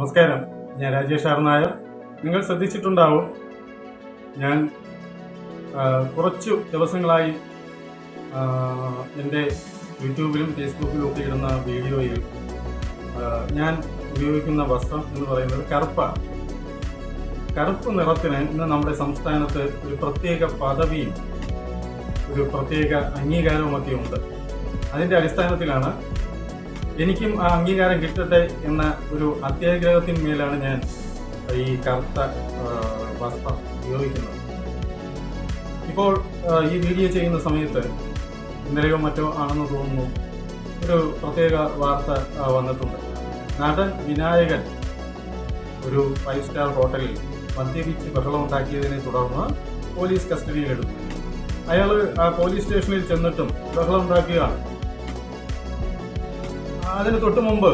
നമസ്കാരം. ഞാൻ രാജേഷ് ആർ നായർ. നിങ്ങൾ ശ്രദ്ധിച്ചിട്ടുണ്ടാവും ഞാൻ കുറച്ചു ദിവസങ്ങളായി എന്റെ യൂട്യൂബിലും ഫേസ്ബുക്കിലും ഒക്കെ ഇടുന്ന വീഡിയോയിൽ ഞാൻ ഉപയോഗിക്കുന്ന വസ്ത്രം എന്ന് പറയുന്നത് കറുപ്പാണ്. കറുപ്പ് നിറത്തിന് ഇന്ന് നമ്മുടെ സംസ്ഥാനത്ത് ഒരു പ്രത്യേക പദവിയും ഒരു പ്രത്യേക അംഗീകാരവുമൊക്കെ ഉണ്ട്. അതിന്റെ അടിസ്ഥാനത്തിലാണ് എനിക്കും ആ അംഗീകാരം കിട്ടട്ടെ എന്ന ഒരു അത്യാഗ്രഹത്തിന്മേലാണ് ഞാൻ ഈ കറുത്ത വസ്ത്രം ഉപയോഗിക്കുന്നത്. ഇപ്പോൾ ഈ വീഡിയോ ചെയ്യുന്ന സമയത്ത് ഇന്നലെയോ മറ്റോ ആണെന്ന് തോന്നുന്നു ഒരു പ്രത്യേക വാർത്ത വന്നിട്ടുണ്ട്. നടൻ വിനായകൻ ഒരു ഫൈവ് സ്റ്റാർ ഹോട്ടലിൽ മദ്യപിച്ച് ബഹളമുണ്ടാക്കിയതിനെ തുടർന്ന് പോലീസ് കസ്റ്റഡിയിലെടുത്തു. അയാൾ ആ പോലീസ് സ്റ്റേഷനിൽ ചെന്നിട്ടും ബഹളമുണ്ടാക്കുകയാണ്. അതിന് തൊട്ട് മുമ്പ്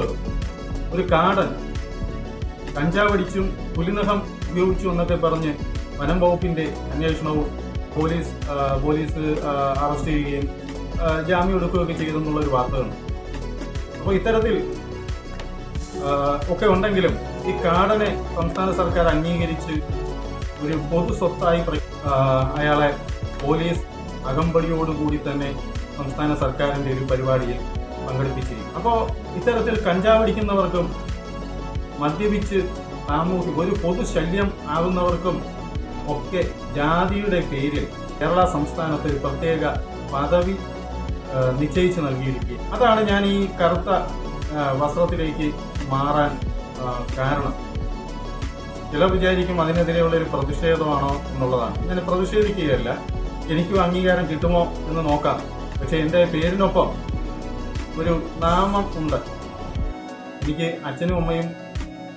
ഒരു കാടൻ കഞ്ചാവടിച്ചും പുലിനഹം ഉപയോഗിച്ചു എന്നൊക്കെ പറഞ്ഞ് വനം വകുപ്പിന്റെ അന്വേഷണവും പോലീസ് പോലീസ് അറസ്റ്റ് ചെയ്യുകയും ജാമ്യം എടുക്കുകയൊക്കെ ചെയ്തെന്നുള്ള ഒരു വാർത്തകളുണ്ട് അപ്പോൾ ഇത്തരത്തിൽ ഒക്കെ ഉണ്ടെങ്കിലും ഈ കാടനെ സംസ്ഥാന സർക്കാർ അംഗീകരിച്ച് ഒരു പൊതു സ്വത്തായി അയാളെ പോലീസ് അകമ്പടിയോടുകൂടി തന്നെ സംസ്ഥാന സർക്കാരിന്റെ ഒരു പരിപാടിയിൽ പങ്കെടുപ്പിച്ചിരിക്കും. അപ്പോൾ ഇത്തരത്തിൽ കഞ്ചാവടിക്കുന്നവർക്കും മദ്യപിച്ച് സാമൂഹിക ഒരു പൊതു ശല്യം ആകുന്നവർക്കും ഒക്കെ ജാതിയുടെ പേരിൽ കേരള സംസ്ഥാനത്ത് ഒരു പ്രത്യേക പദവി നിശ്ചയിച്ച് നൽകിയിരിക്കുക അതാണ് ഞാൻ ഈ കറുത്ത വസ്ത്രത്തിലേക്ക് മാറാൻ കാരണം. ചില വിചാരിക്കും അതിനെതിരെയുള്ള ഒരു പ്രതിഷേധമാണോ എന്നുള്ളതാണ്. ഞാൻ പ്രതിഷേധിക്കുകയല്ല. എനിക്കും അംഗീകാരം കിട്ടുമോ എന്ന് നോക്കാം. പക്ഷേ എന്റെ പേരിനൊപ്പം ഒരു നാമം ഉണ്ട്. എനിക്ക് അച്ഛനും അമ്മയും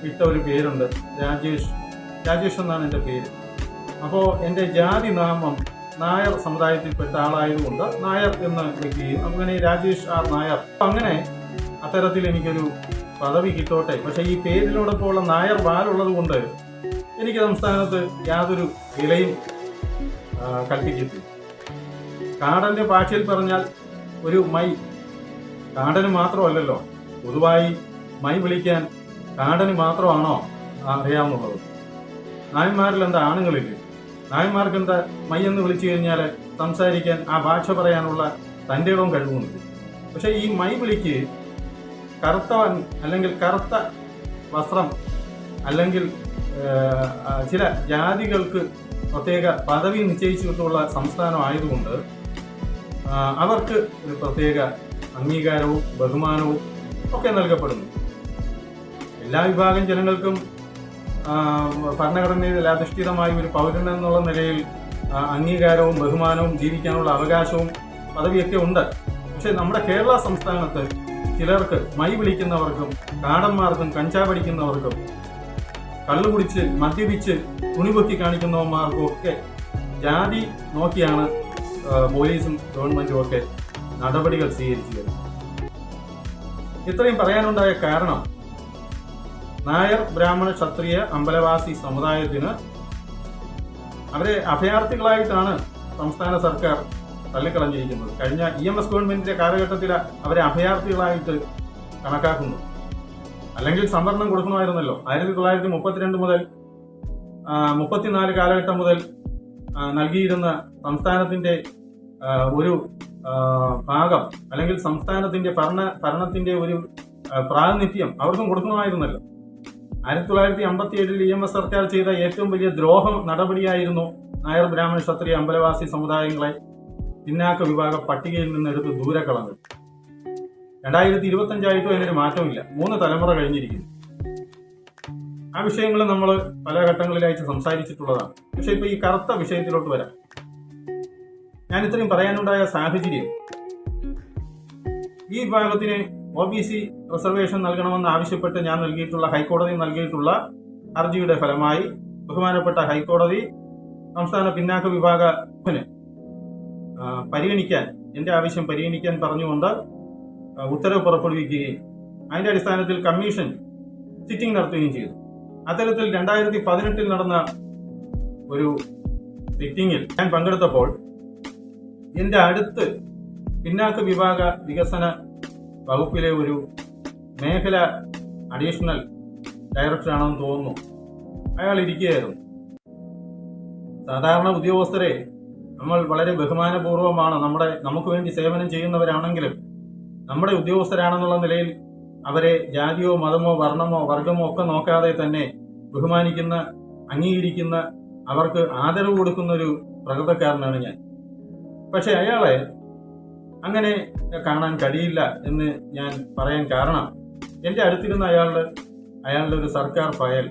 ഇട്ട ഒരു പേരുണ്ട്. രാജേഷ്. രാജേഷ് എന്നാണ് എന്റെ പേര്. അപ്പോൾ എന്റെ ജാതി നാമം നായർ സമുദായത്തിൽപ്പെട്ട ആളായതുകൊണ്ട് നായർ എന്ന് വിളിക്കുകയും അങ്ങനെ രാജേഷ് ആർ നായർ. അങ്ങനെ അത്തരത്തിൽ എനിക്കൊരു പദവി കിട്ടോട്ടെ. പക്ഷേ ഈ പേരിനോടൊപ്പം ഉള്ള നായർ വാലുള്ളത് കൊണ്ട് എനിക്ക് സംസ്ഥാനത്ത് യാതൊരു വിലയും കൽപ്പിച്ചിട്ടില്ല. കാടന്റെ ഭാഷയിൽ പറഞ്ഞാൽ ഒരു മൈ കാടന് മാത്രമല്ലല്ലോ. പൊതുവായി മൈ വിളിക്കാൻ കാടന് മാത്രമാണോ അറിയാവുന്നുള്ളത് നായന്മാരിൽ എന്താ ആണുങ്ങളില്ലേ? നായന്മാർക്ക് എന്താ മൈ എന്ന് വിളിച്ചു കഴിഞ്ഞാൽ സംസാരിക്കാൻ ആ ഭാഷ പറയാനുള്ള തന്റെ ഇടവും കഴിവുണ്ട് പക്ഷേ ഈ മൈ വിളിക്ക് കറുത്ത അല്ലെങ്കിൽ കറുത്ത വസ്ത്രം അല്ലെങ്കിൽ ചില ജാതികൾക്ക് പ്രത്യേക പദവി നിശ്ചയിച്ചിട്ടുള്ള സംസ്ഥാനം ആയതുകൊണ്ട് അവർക്ക് ഒരു പ്രത്യേക അംഗീകാരവും ബഹുമാനവും ഒക്കെ നൽകപ്പെടുന്നു. എല്ലാ വിഭാഗം ജനങ്ങൾക്കും ഭരണഘടനയിൽ അധിഷ്ഠിതമായ ഒരു പൗരൻ എന്നുള്ള നിലയിൽ അംഗീകാരവും ബഹുമാനവും ജീവിക്കാനുള്ള അവകാശവും പദവിയൊക്കെ ഉണ്ട്. പക്ഷെ നമ്മുടെ കേരള സംസ്ഥാനത്ത് ചിലർക്ക് മൈ വിളിക്കുന്നവർക്കും കാടന്മാർക്കും കഞ്ചാവടിക്കുന്നവർക്കും കള്ളുകുടിച്ച് മദ്യപിച്ച് തുണിപൊക്കി കാണിക്കുന്നവന്മാർക്കും ഒക്കെ ജാതി നോക്കിയാണ് പോലീസും ഗവൺമെന്റും ഒക്കെ നടപടികൾ സ്വീകരിച്ചു ഇത്രയും പറയാനുണ്ടായ കാരണം നായർ ബ്രാഹ്മണ ക്ഷത്രിയ അമ്പലവാസി സമുദായത്തിന് അവരെ അഭയാർത്ഥികളായിട്ടാണ് സംസ്ഥാന സർക്കാർ തള്ളിക്കളഞ്ഞിരിക്കുന്നത്. കഴിഞ്ഞ ഇ എം എസ് ഗവൺമെന്റിന്റെ കാലഘട്ടത്തിൽ അവരെ അഭയാർത്ഥികളായിട്ട് കണക്കാക്കുന്നു. അല്ലെങ്കിൽ സംവരണം കൊടുക്കണമായിരുന്നല്ലോ. ആയിരത്തി തൊള്ളായിരത്തി മുപ്പത്തിരണ്ട് മുതൽ മുപ്പത്തിനാല് കാലഘട്ടം മുതൽ നൽകിയിരുന്ന സംസ്ഥാനത്തിന്റെ ഒരു ഭാഗം അല്ലെങ്കിൽ സംസ്ഥാനത്തിന്റെ ഭരണ ഭരണത്തിന്റെ ഒരു പ്രാതിനിധ്യം അവർക്കും കൊടുക്കണമായിരുന്നല്ലോ. ആയിരത്തി തൊള്ളായിരത്തി അമ്പത്തി ഏഴിൽ ഇ എം എസ് സർക്കാർ ചെയ്ത ഏറ്റവും വലിയ ദ്രോഹം നടപടിയായിരുന്നു നായർ ബ്രാഹ്മണ ക്ഷത്രിയ അമ്പലവാസി സമുദായങ്ങളെ പിന്നാക്ക വിഭാഗ പട്ടികയിൽ നിന്ന് എടുത്ത് ദൂരെ കളഞ്ഞത് രണ്ടായിരത്തി ഇരുപത്തി അഞ്ചായിട്ടും അതിനൊരു മാറ്റമില്ല. മൂന്ന് തലമുറ കഴിഞ്ഞിരിക്കുന്നു. ആ വിഷയങ്ങൾ നമ്മൾ പല ഘട്ടങ്ങളിലായിട്ട് സംസാരിച്ചിട്ടുള്ളതാണ്. പക്ഷെ ഇപ്പൊ ഈ കറുത്ത വിഷയത്തിലോട്ട് വരാം. ഞാൻ ഇത്രയും പറയാനുണ്ടായ സാഹചര്യം ഈ വിഭാഗത്തിന് ഒ ബി സി റിസർവേഷൻ നൽകണമെന്ന് ആവശ്യപ്പെട്ട് ഞാൻ നൽകിയിട്ടുള്ള ഹൈക്കോടതി നൽകിയിട്ടുള്ള ഹർജിയുടെ ഫലമായി ബഹുമാനപ്പെട്ട ഹൈക്കോടതി സംസ്ഥാന പിന്നാക്ക വിഭാഗത്തിന് പരിഗണിക്കാൻ എന്റെ ആവശ്യം പരിഗണിക്കാൻ പറഞ്ഞുകൊണ്ട് ഉത്തരവ് പുറപ്പെടുവിക്കുകയും അതിന്റെ അടിസ്ഥാനത്തിൽ കമ്മീഷൻ സിറ്റിംഗ് നടത്തുകയും ചെയ്തു. അത്തരത്തിൽ രണ്ടായിരത്തി പതിനെട്ടിൽ നടന്ന ഒരു സിറ്റിംഗിൽ ഞാൻ പങ്കെടുത്തപ്പോൾ എന്റെ അടുത്ത് പിന്നാക്ക വിഭാഗ വികസന വകുപ്പിലെ ഒരു മേഖല അഡീഷണൽ ഡയറക്ടറാണെന്ന് തോന്നുന്നു. അയാൾ ഇരിക്കുകയായിരുന്നു. സാധാരണ ഉദ്യോഗസ്ഥരെ നമ്മൾ വളരെ ബഹുമാനപൂർവമാണ് നമ്മുടെ നമുക്ക് വേണ്ടി സേവനം ചെയ്യുന്നവരാണെങ്കിലും നമ്മുടെ ഉദ്യോഗസ്ഥരാണെന്നുള്ള നിലയിൽ അവരെ ജാതിയോ മതമോ വർണമോ വർഗമോ ഒക്കെ നോക്കാതെ തന്നെ ബഹുമാനിക്കുന്ന അംഗീകരിക്കുന്ന അവർക്ക് ആദരവ് കൊടുക്കുന്ന ഒരു പ്രകൃതക്കാരനാണ് ഞാൻ. പക്ഷെ അയാളെ അങ്ങനെ കാണാൻ കഴിയില്ല എന്ന് ഞാൻ പറയാൻ കാരണം എന്റെ അടുത്തിരുന്ന അയാളുടെ അയാളുടെ ഒരു സർക്കാർ ഫയൽ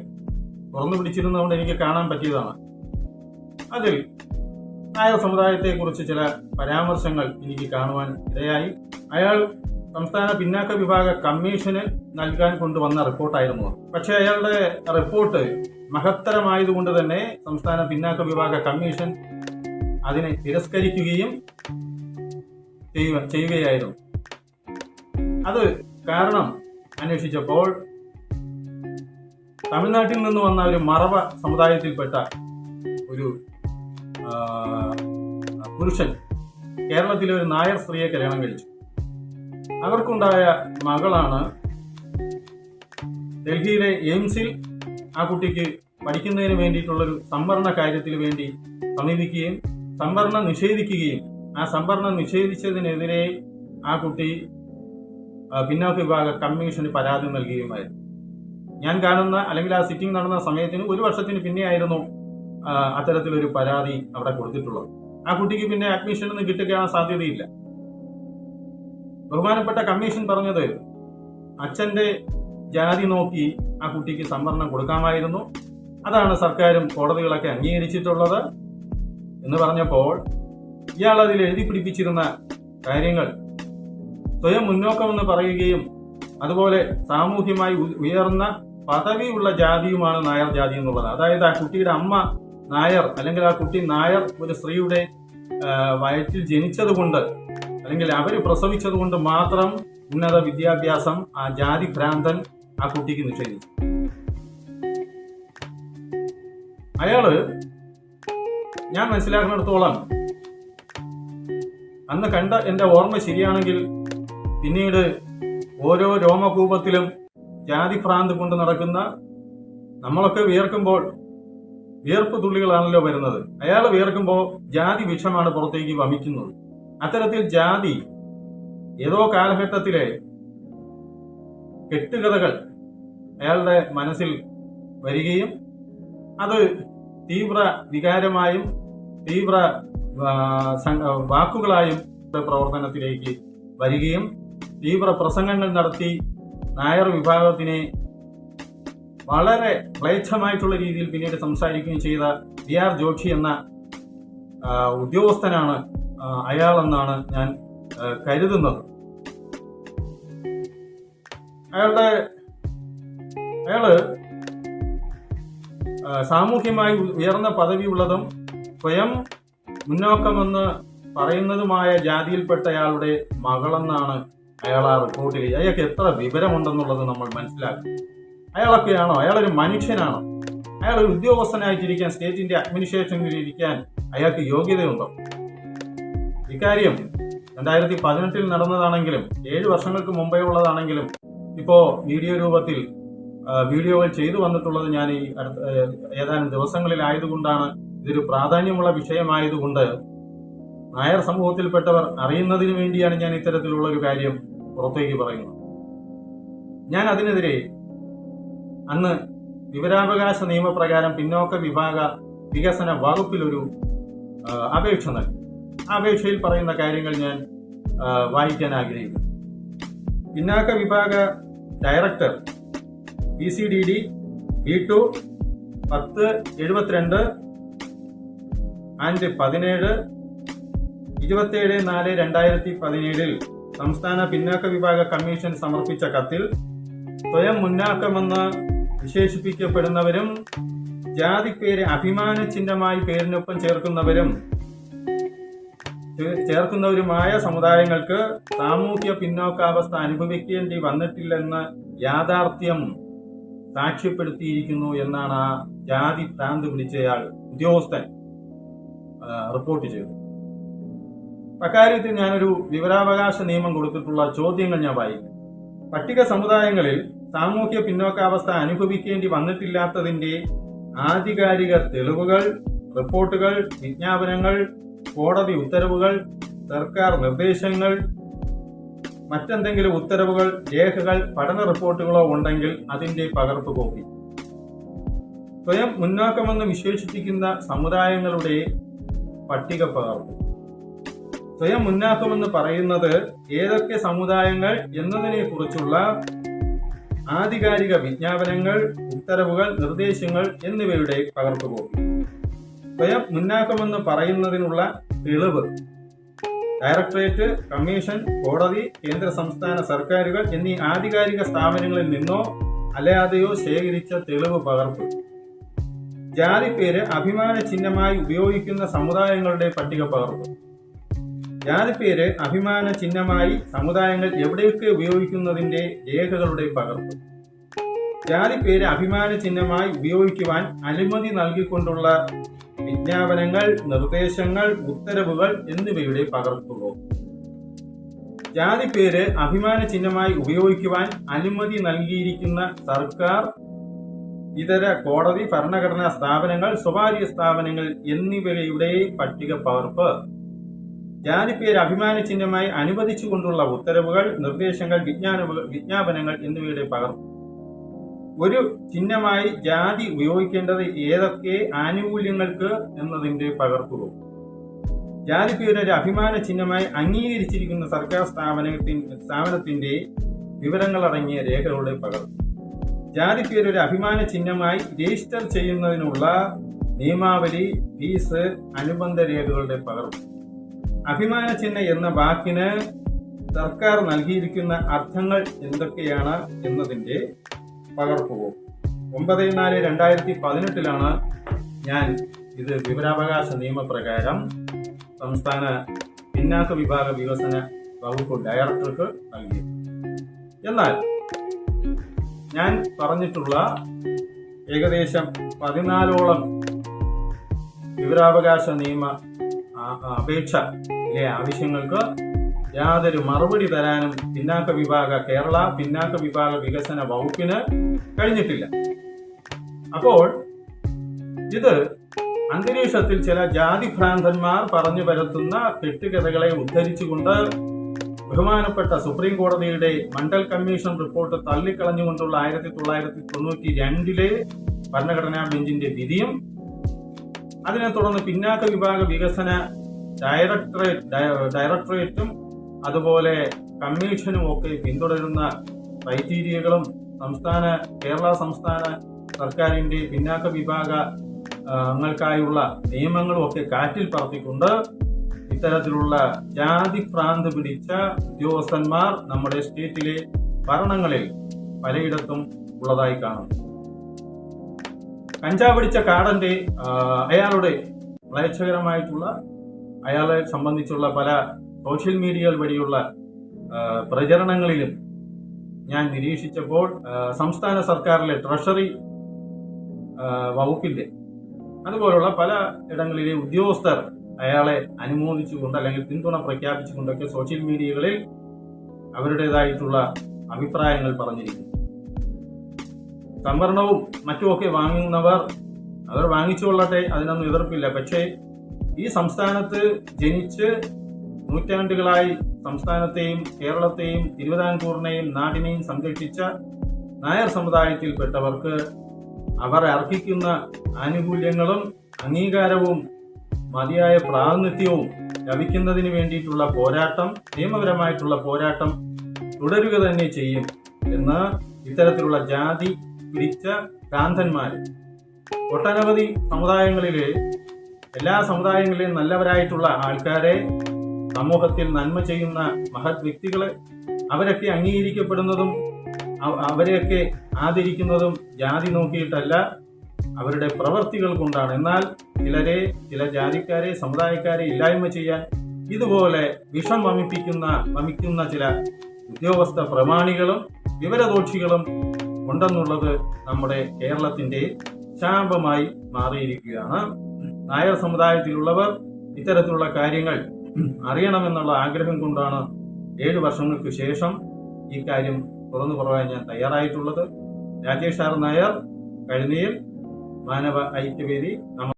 തുറന്നു പിടിച്ചിരുന്നതുകൊണ്ട് എനിക്ക് കാണാൻ പറ്റിയതാണ് അതിൽ നായർ സമുദായത്തെക്കുറിച്ച് ചില പരാമർശങ്ങൾ എനിക്ക് കാണുവാൻ ഇടയായി അയാൾ സംസ്ഥാന പിന്നാക്ക വിഭാഗ കമ്മീഷന് നൽകാൻ കൊണ്ടുവന്ന റിപ്പോർട്ടായിരുന്നു. പക്ഷേ അയാളുടെ റിപ്പോർട്ട് മഹത്തരമായതുകൊണ്ട് തന്നെ സംസ്ഥാന പിന്നാക്ക വിഭാഗ കമ്മീഷൻ അതിനെ തിരസ്കരിക്കുകയും ചെയ്യുക ചെയ്യുകയായിരുന്നു. അത് കാരണം അന്വേഷിച്ചപ്പോൾ തമിഴ്നാട്ടിൽ നിന്ന് വന്ന ഒരു മറവ സമുദായത്തിൽപ്പെട്ട ഒരു പുരുഷൻ കേരളത്തിലെ ഒരു നായർ സ്ത്രീയെ കല്യാണം കഴിച്ചു. അവർക്കുണ്ടായ മകളാണ് ഡൽഹിയിലെ എയിംസിൽ ആ കുട്ടിക്ക് പഠിക്കുന്നതിന് വേണ്ടിയിട്ടുള്ളൊരു സംവരണ കാര്യത്തിന് വേണ്ടി സമീപിക്കുകയും സംവരണം നിഷേധിക്കുകയും ആ സംവരണം നിഷേധിച്ചതിനെതിരെ ആ കുട്ടി പിന്നോക്ക വിഭാഗ കമ്മീഷന് പരാതി നൽകുകയുമായിരുന്നു. ഞാൻ കാണുന്ന അല്ലെങ്കിൽ ആ സിറ്റിംഗ് നടന്ന സമയത്തിന് ഒരു വർഷത്തിന് പിന്നെയായിരുന്നു അത്തരത്തിലൊരു പരാതി അവിടെ കൊടുത്തിട്ടുള്ളത്. ആ കുട്ടിക്ക് പിന്നെ അഡ്മിഷൻ ഒന്നും കിട്ടുകയാണ് സാധ്യതയില്ല. ബഹുമാനപ്പെട്ട കമ്മീഷൻ പറഞ്ഞത് അച്ഛന്റെ ജാതി നോക്കി ആ കുട്ടിക്ക് സംവരണം കൊടുക്കാമായിരുന്നു. അതാണ് സർക്കാരും കോടതികളൊക്കെ അംഗീകരിച്ചിട്ടുള്ളത്. എന്ന് പറഞ്ഞപ്പോൾ ഇയാൾ അതിൽ എഴുതി പിടിപ്പിച്ചിരുന്ന കാര്യങ്ങൾ സ്വയം മുന്നോക്കമെന്ന് പറയുകയും അതുപോലെ സാമൂഹ്യമായി ഉയർന്ന പദവിയുള്ള ജാതിയുമാണ് നായർ ജാതി എന്നുള്ളത്. അതായത് ആ കുട്ടിയുടെ അമ്മ നായർ അല്ലെങ്കിൽ ആ കുട്ടി നായർ ഒരു സ്ത്രീയുടെ വയറ്റിൽ ജനിച്ചതുകൊണ്ട് അല്ലെങ്കിൽ അവർ പ്രസവിച്ചതുകൊണ്ട് മാത്രം ഉന്നത വിദ്യാഭ്യാസം ആ ജാതി ഭ്രാന്തൻ ആ കുട്ടിക്ക് നിഷേധിച്ചു. അയാൾ ഞാൻ മനസ്സിലാക്കുന്നിടത്തോളം അന്ന് കണ്ട എന്റെ ഓർമ്മ ശരിയാണെങ്കിൽ പിന്നീട് ഓരോ രോമകൂപത്തിലും ജാതി ഭ്രാന്ത് കൊണ്ട് നടക്കുന്ന നമ്മളൊക്കെ വിയർക്കുമ്പോൾ വിയർപ്പ് തുള്ളികളാണല്ലോ വരുന്നത്. അയാൾ വിയർക്കുമ്പോൾ ജാതി വിഷമാണ് പുറത്തേക്ക് വമിക്കുന്നത്. അത്തരത്തിൽ ജാതി ഏതോ കാലഘട്ടത്തിലെ കെട്ടുകഥകൾ അയാളുടെ മനസ്സിൽ വരികയും അത് തീവ്ര വികാരമായും തീവ്ര വാക്കുകളായും പ്രവർത്തനത്തിലേക്ക് വരികയും തീവ്ര പ്രസംഗങ്ങൾ നടത്തി നായർ വിഭാഗത്തിനെ വളരെ ക്ലേച്ഛമായിട്ടുള്ള രീതിയിൽ പിന്നീട് സംസാരിക്കുകയും ചെയ്ത ഡി ആർ ജോഷി എന്ന ഉദ്യോഗസ്ഥനാണ് അയാളെന്നാണ് ഞാൻ കരുതുന്നത്. അയാളുടെ അയാൾ സാമൂഹ്യമായി ഉയർന്ന പദവിയുള്ളതും സ്വയം മുന്നോക്കമെന്ന് പറയുന്നതുമായ ജാതിയിൽപ്പെട്ടയാളുടെ മകളെന്നാണ് അയാൾ ആ റിപ്പോർട്ടിൽ അയാൾക്ക് എത്ര വിവരമുണ്ടെന്നുള്ളത് നമ്മൾ മനസ്സിലാക്കും അയാളൊക്കെയാണോ? അയാളൊരു മനുഷ്യനാണോ? അയാൾ ഒരു ഉദ്യോഗസ്ഥനായിട്ടിരിക്കാൻ സ്റ്റേറ്റിന്റെ അഡ്മിനിസ്ട്രേഷനിൽ ഇരിക്കാൻ അയാൾക്ക് യോഗ്യതയുണ്ടോ? ഇക്കാര്യം രണ്ടായിരത്തി പതിനെട്ടിൽ നടന്നതാണെങ്കിലും ഏഴ് വർഷങ്ങൾക്ക് മുമ്പേ ഉള്ളതാണെങ്കിലും ഇപ്പോ വീഡിയോ രൂപത്തിൽ വീഡിയോകൾ ചെയ്തു വന്നിട്ടുള്ളത് ഞാൻ ഈ അടുത്ത ഏതാനും ദിവസങ്ങളിലായതുകൊണ്ടാണ്. ഇതൊരു പ്രാധാന്യമുള്ള വിഷയമായതുകൊണ്ട് നായർ സമൂഹത്തിൽപ്പെട്ടവർ അറിയുന്നതിന് വേണ്ടിയാണ് ഞാൻ ഇത്തരത്തിലുള്ള ഒരു കാര്യം പുറത്തേക്ക് പറയുന്നത്. ഞാൻ അതിനെതിരെ അന്ന് വിവരാവകാശ നിയമപ്രകാരം പിന്നോക്ക വിഭാഗ വികസന വകുപ്പിലൊരു അപേക്ഷ നൽകി. ആ അപേക്ഷയിൽ പറയുന്ന കാര്യങ്ങൾ ഞാൻ വായിക്കാൻ ആഗ്രഹിക്കുന്നു. പിന്നാക്ക വിഭാഗ director P C D D B two പത്ത് എഴുപത്തിരണ്ട് ആൻഡ് പതിനേഴ് ഇരുപത്തിയേഴ് നാല് രണ്ടായിരത്തി പതിനേഴിൽ സംസ്ഥാന പിന്നാക്ക വിഭാഗ കമ്മീഷൻ സമർപ്പിച്ച കത്തിൽ സ്വയം മുന്നാക്കമെന്ന് വിശേഷിപ്പിക്കപ്പെടുന്നവരും ജാതിപ്പേര് അഭിമാന ചിഹ്നമായി പേരിനൊപ്പം ചേർക്കുന്നവരും ചേർക്കുന്നവരുമായ സമുദായങ്ങൾക്ക് സാമൂഹ്യ പിന്നോക്കാവസ്ഥ അനുഭവിക്കേണ്ടി വന്നിട്ടില്ലെന്ന് യാഥാർത്ഥ്യം സാക്ഷ്യപ്പെടുത്തിയിരിക്കുന്നു എന്നാണ് ആ ജാതി ഭ്രാന്ത് പിടിച്ചയാൾ ഉദ്യോഗസ്ഥൻ റിപ്പോർട്ട് ചെയ്തു അക്കാര്യത്തിൽ ഞാനൊരു വിവരാവകാശ നിയമം കൊടുത്തിട്ടുള്ള ചോദ്യങ്ങൾ ഞാൻ വായിക്കും. പട്ടിക സമുദായങ്ങളിൽ സാമൂഹ്യ പിന്നോക്കാവസ്ഥ അനുഭവിക്കേണ്ടി വന്നിട്ടില്ലാത്തതിന്റെ ആധികാരിക തെളിവുകൾ റിപ്പോർട്ടുകൾ വിജ്ഞാപനങ്ങൾ കോടതി ഉത്തരവുകൾ സർക്കാർ നിർദ്ദേശങ്ങൾ മറ്റെന്തെങ്കിലും ഉത്തരവുകൾ രേഖകൾ പഠന റിപ്പോർട്ടുകളോ ഉണ്ടെങ്കിൽ അതിന്റെ പകർപ്പ് കോപ്പി. സ്വയം മുന്നാക്കമെന്ന് വിശേഷിപ്പിക്കുന്ന സമുദായങ്ങളുടെ പട്ടിക പകർപ്പ്. സ്വയം മുന്നാക്കമെന്ന് പറയുന്നത് ഏതൊക്കെ സമുദായങ്ങൾ എന്നതിനെ കുറിച്ചുള്ള ആധികാരിക വിജ്ഞാപനങ്ങൾ ഉത്തരവുകൾ നിർദ്ദേശങ്ങൾ എന്നിവയുടെ പകർപ്പ് കോപ്പി. സ്വയം മുന്നാക്കമെന്ന് പറയുന്നതിനുള്ള തെളിവ്. ഡയറക്ടറേറ്റ് കമ്മീഷൻ കോടതി കേന്ദ്ര സംസ്ഥാന സർക്കാരുകൾ എന്നീ ആധികാരിക സ്ഥാപനങ്ങളിൽ നിന്നോ അല്ലാതെയോ ശേഖരിച്ച തെളിവ് പകർപ്പ്. ജാതിപ്പേര് അഭിമാന ചിഹ്നമായി ഉപയോഗിക്കുന്ന സമുദായങ്ങളുടെ പട്ടിക പകർപ്പ്. ജാതിപ്പേര് അഭിമാന ചിഹ്നമായി സമുദായങ്ങൾ എവിടെയൊക്കെ ഉപയോഗിക്കുന്നതിന്റെ രേഖകളുടെ പകർപ്പ്. ജാതിപ്പേര് അഭിമാന ചിഹ്നമായി ഉപയോഗിക്കുവാൻ അനുമതി നൽകിക്കൊണ്ടുള്ള വിജ്ഞാപനങ്ങൾ നിർദ്ദേശങ്ങൾ ഉത്തരവുകൾ എന്നിവയുടെ പകർപ്പുകൾ. ജാതിപ്പേര് അഭിമാന ചിഹ്നമായി ഉപയോഗിക്കുവാൻ അനുമതി നൽകിയിരിക്കുന്ന സർക്കാർ ഇതര കോടതി ഭരണഘടനാ സ്ഥാപനങ്ങൾ സ്വകാര്യ സ്ഥാപനങ്ങൾ എന്നിവയുടെ പട്ടിക പകർപ്പ്. പേര് അഭിമാന ചിഹ്നമായി അനുവദിച്ചുകൊണ്ടുള്ള ഉത്തരവുകൾ നിർദ്ദേശങ്ങൾ വിജ്ഞാന വിജ്ഞാപനങ്ങൾ എന്നിവയുടെ പകർപ്പ്. ഒരു ചിഹ്നമായി ജാതി ഉപയോഗിക്കേണ്ടത് ഏതൊക്കെ ആനുകൂല്യങ്ങൾക്ക് എന്നതിന്റെ പകർപ്പുകൾ. പേര് ഒരു അഭിമാന ചിഹ്നമായി അംഗീകരിച്ചിരിക്കുന്ന സർക്കാർ സ്ഥാപനത്തിന്റെ സ്ഥാപനത്തിന്റെ വിവരങ്ങളടങ്ങിയ രേഖകളുടെ പകർപ്പ്. ജാതിപ്പേര് ഒരു അഭിമാന ചിഹ്നമായി രജിസ്റ്റർ ചെയ്യുന്നതിനുള്ള നിയമാവലി ഫീസ് അനുബന്ധ രേഖകളുടെ പകർപ്പ്. അഭിമാന ചിഹ്ന എന്ന വാക്കിന് സർക്കാർ നൽകിയിരിക്കുന്ന അർത്ഥങ്ങൾ എന്തൊക്കെയാണ് എന്നതിന്റെ പകർപ്പുകൾ ഒമ്പത് നാല് രണ്ടായിരത്തി പതിനെട്ടിലാണ് ഞാൻ ഇത് വിവരാവകാശ നിയമപ്രകാരം സംസ്ഥാന പിന്നാക്ക വിഭാഗ വികസന വകുപ്പ് ഡയറക്ടർക്ക് നൽകിയത് എന്നാൽ ഞാൻ പറഞ്ഞിട്ടുള്ള ഏകദേശം പതിനാലോളം വിവരാവകാശ നിയമ അപേക്ഷയിലെ ആവശ്യങ്ങൾക്ക് യാതൊരു മറുപടി തരാനും പിന്നാക്ക വിഭാഗ കേരള പിന്നാക്ക വിഭാഗ വികസന വകുപ്പിന് കഴിഞ്ഞിട്ടില്ല. അപ്പോൾ ഇത് അന്തരീക്ഷത്തിൽ ചില ജാതിഭ്രാന്തന്മാർ പറഞ്ഞു പരത്തുന്ന കെട്ടുകഥകളെ ഉദ്ധരിച്ചുകൊണ്ട് ബഹുമാനപ്പെട്ട സുപ്രീം കോടതിയുടെ മണ്ഡൽ കമ്മീഷൻ റിപ്പോർട്ട് തള്ളിക്കളഞ്ഞുകൊണ്ടുള്ള ആയിരത്തി തൊള്ളായിരത്തി തൊണ്ണൂറ്റി രണ്ടിലെ ഭരണഘടനാ ബെഞ്ചിന്റെ വിധിയും അതിനെ തുടർന്ന് പിന്നാക്ക വിഭാഗ വികസന ഡയറക്ടറേറ്റ് ഡയറക്ടറേറ്റും അതുപോലെ കമ്മീഷനും ഒക്കെ പിന്തുടരുന്ന ക്രൈറ്റീരിയകളും സംസ്ഥാന കേരള സംസ്ഥാന സർക്കാരിന്റെ പിന്നാക്ക വിഭാഗ ങ്ങൾക്കായുള്ള നിയമങ്ങളും ഒക്കെ കാറ്റിൽ പറത്തിക്കൊണ്ട് ഇത്തരത്തിലുള്ള ജാതി ഭ്രാന്ത് പിടിച്ച ഉദ്യോഗസ്ഥന്മാർ നമ്മുടെ സ്റ്റേറ്റിലെ ഭരണങ്ങളിൽ പലയിടത്തും ഉള്ളതായി കാണുന്നു കഞ്ചാവ് പിടിച്ച കാടന്റെ അയാളുടെ മ്ലേച്ഛകരമായിട്ടുള്ള അയാളെ സംബന്ധിച്ചുള്ള പല സോഷ്യൽ മീഡിയകൾ വഴിയുള്ള പ്രചരണങ്ങളിലും ഞാൻ നിരീക്ഷിച്ചപ്പോൾ സംസ്ഥാന സർക്കാരിലെ ട്രഷറി വകുപ്പിന്റെ അതുപോലുള്ള പല ഇടങ്ങളിലെ ഉദ്യോഗസ്ഥർ അയാളെ അനുമോദിച്ചുകൊണ്ട് അല്ലെങ്കിൽ പിന്തുണ പ്രഖ്യാപിച്ചുകൊണ്ടൊക്കെ സോഷ്യൽ മീഡിയകളിൽ അവരുടേതായിട്ടുള്ള അഭിപ്രായങ്ങൾ പറഞ്ഞിരിക്കുന്നു. സംവരണവും മറ്റുമൊക്കെ വാങ്ങുന്നവർ അവർ വാങ്ങിച്ചുകൊള്ളട്ടെ അതിനൊന്നും എതിർപ്പില്ല. പക്ഷേ ഈ സംസ്ഥാനത്ത് ജനിച്ച് നൂറ്റാണ്ടുകളായി സംസ്ഥാനത്തെയും കേരളത്തെയും തിരുവിതാംകൂറിനെയും നാടിനെയും സംരക്ഷിച്ച നായർ സമുദായത്തിൽപ്പെട്ടവർക്ക് അവർ അർഹിക്കുന്ന ആനുകൂല്യങ്ങളും അംഗീകാരവും മതിയായ പ്രാതിനിധ്യവും ലഭിക്കുന്നതിന് വേണ്ടിയിട്ടുള്ള പോരാട്ടം നിയമപരമായിട്ടുള്ള പോരാട്ടം തുടരുക തന്നെ ചെയ്യും എന്ന് ഇത്തരത്തിലുള്ള ജാതി പിടിച്ച ഭ്രാന്തന്മാർ ഒട്ടനവധി സമുദായങ്ങളിലെ എല്ലാ സമുദായങ്ങളിലെയും നല്ലവരായിട്ടുള്ള ആൾക്കാരെ സമൂഹത്തിൽ നന്മ ചെയ്യുന്ന മഹത് വ്യക്തികളെ അവരൊക്കെ അംഗീകരിക്കപ്പെടുന്നതും അവ- അവരെയൊക്കെ ആദരിക്കുന്നതും ജാതി നോക്കിയിട്ടല്ല അവരുടെ പ്രവർത്തികൾ കൊണ്ടാണ്. എന്നാൽ ചിലരെ ചില ജാതിക്കാരെ സമുദായക്കാരെ ഇല്ലായ്മ ചെയ്യാൻ ഇതുപോലെ വിഷം വമിപ്പിക്കുന്ന വമിക്കുന്ന ചില ഉദ്യോഗസ്ഥ പ്രമാണികളും വിവരദോക്ഷികളും ഉണ്ടെന്നുള്ളത് നമ്മുടെ കേരളത്തിന്റെ ശാപമായി മാറിയിരിക്കുകയാണ്. നായർ സമുദായത്തിലുള്ളവർ ഇത്തരത്തിലുള്ള കാര്യങ്ങൾ അറിയണമെന്നുള്ള ആഗ്രഹം കൊണ്ടാണ് ഏഴ് വർഷങ്ങൾക്ക് ശേഷം ഈ കാര്യം തുറന്നു പറയാൻ ഞാൻ തയ്യാറായിട്ടുള്ളത്. രാജേഷ് ആർ നായർ കഴിഞ്ഞയിൽ മാനവ ഐക്യവേദി